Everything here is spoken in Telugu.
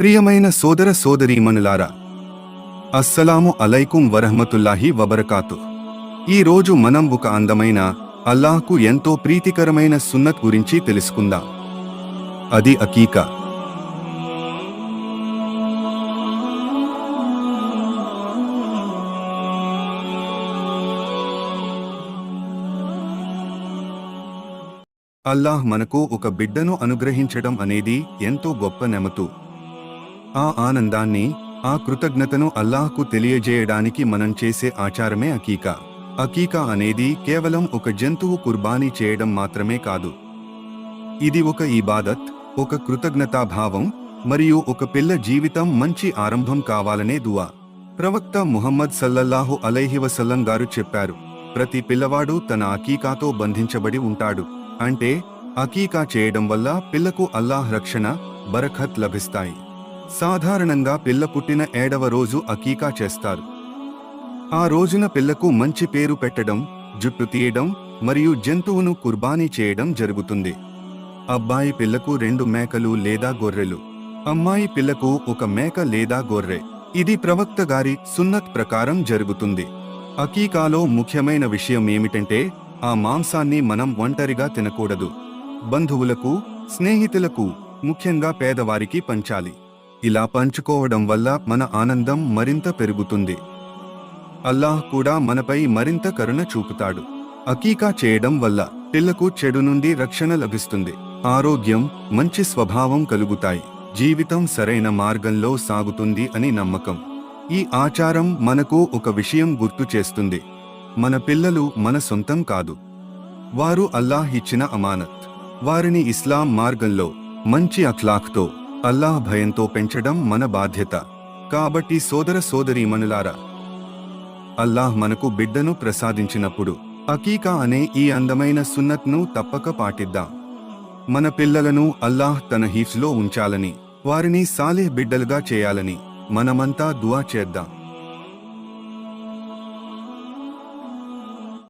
ప్రియమైన సోదర సోదరీమణులారా అస్సలాము అలైకుం వరహమతుల్లాహి వబరకాతు. ఈ రోజు మనం ఒక అందమైన అల్లాహ్కు ఎంతో ప్రీతికరమైన సున్నత్ గురించి తెలుసుకుందాం. అది అకీకా. అల్లాహ్ మనకు ఒక బిడ్డను అనుగ్రహించడం అనేది ఎంతో గొప్ప నెమతు. ఆ ఆనందాన్ని ఆ కృతజ్ఞతను అల్లాహ్కు తెలియజేయడానికి మనం చేసే ఆచారమే అకీకా. అకీకా అనేది కేవలం ఒక జంతువు కుర్బానీ చేయడం మాత్రమే కాదు. ఇది ఒక ఇబాదత్ ఒక కృతజ్ఞతాభావం మరియు ఒక పిల్ల జీవితం మంచి ఆరంభం కావాలనే దువా. ప్రవక్త ముహమ్మద్ సల్లల్లాహు అలైహివసల్లం గారు చెప్పారు ప్రతి పిల్లవాడు తన అకీకాతో బంధించబడి ఉంటాడు. అంటే అకీకా చేయడం వల్ల పిల్లకు అల్లాహ్ రక్షణ బరఖత్ లభిస్తాయి. సాధారణంగా పిల్ల పుట్టిన ఏడవ రోజు అకీకా చేస్తారు. ఆ రోజున పిల్లకు మంచి పేరు పెట్టడం జుట్టు తీయడం మరియు జంతువును కుర్బానీ చేయడం జరుగుతుంది. అబ్బాయి పిల్లకు రెండు మేకలు లేదా గొర్రెలు. అమ్మాయి పిల్లకు ఒక మేక లేదా గొర్రె. ఇది ప్రవక్త గారి సున్నత్ ప్రకారం జరుగుతుంది. అకీకాలో ముఖ్యమైన విషయం ఏమిటంటే ఆ మాంసాన్ని మనం ఒంటరిగా తినకూడదు. బంధువులకు స్నేహితులకు ముఖ్యంగా పేదవారికి పంచాలి. ఇలా పంచుకోవడం వల్ల మన ఆనందం మరింత పెరుగుతుంది. అల్లాహ్ కూడా మనపై మరింత కరుణ చూపుతాడు. అకీకా చేయడం వల్ల పిల్లకు చెడు నుండి రక్షణ లభిస్తుంది. ఆరోగ్యం మంచి స్వభావం కలుగుతాయి. జీవితం సరైన మార్గంలో సాగుతుంది అని నమ్మకం. ఈ ఆచారం మనకు ఒక విషయం గుర్తు చేస్తుంది. మన పిల్లలు మన సొంతం కాదు. వారు అల్లాహ్ ఇచ్చిన అమానత్. వారిని ఇస్లాం మార్గంలో మంచి అఖ్లాఖ్తో అల్లాహ్ భయంతో పెంచడం మన బాధ్యత. కాబట్టి సోదర సోదరీమణులారా అల్లాహ్ మనకు బిడ్డను ప్రసాదించినప్పుడు అకీకా అనే ఈ అందమైన సున్నత్ను తప్పక పాటిద్దాం. మన పిల్లలను అల్లాహ్ తన హీఫ్స్లో ఉంచాలని వారిని సాలిహ్ బిడ్డలుగా చేయాలని మనమంతా దువా చేద్దాం.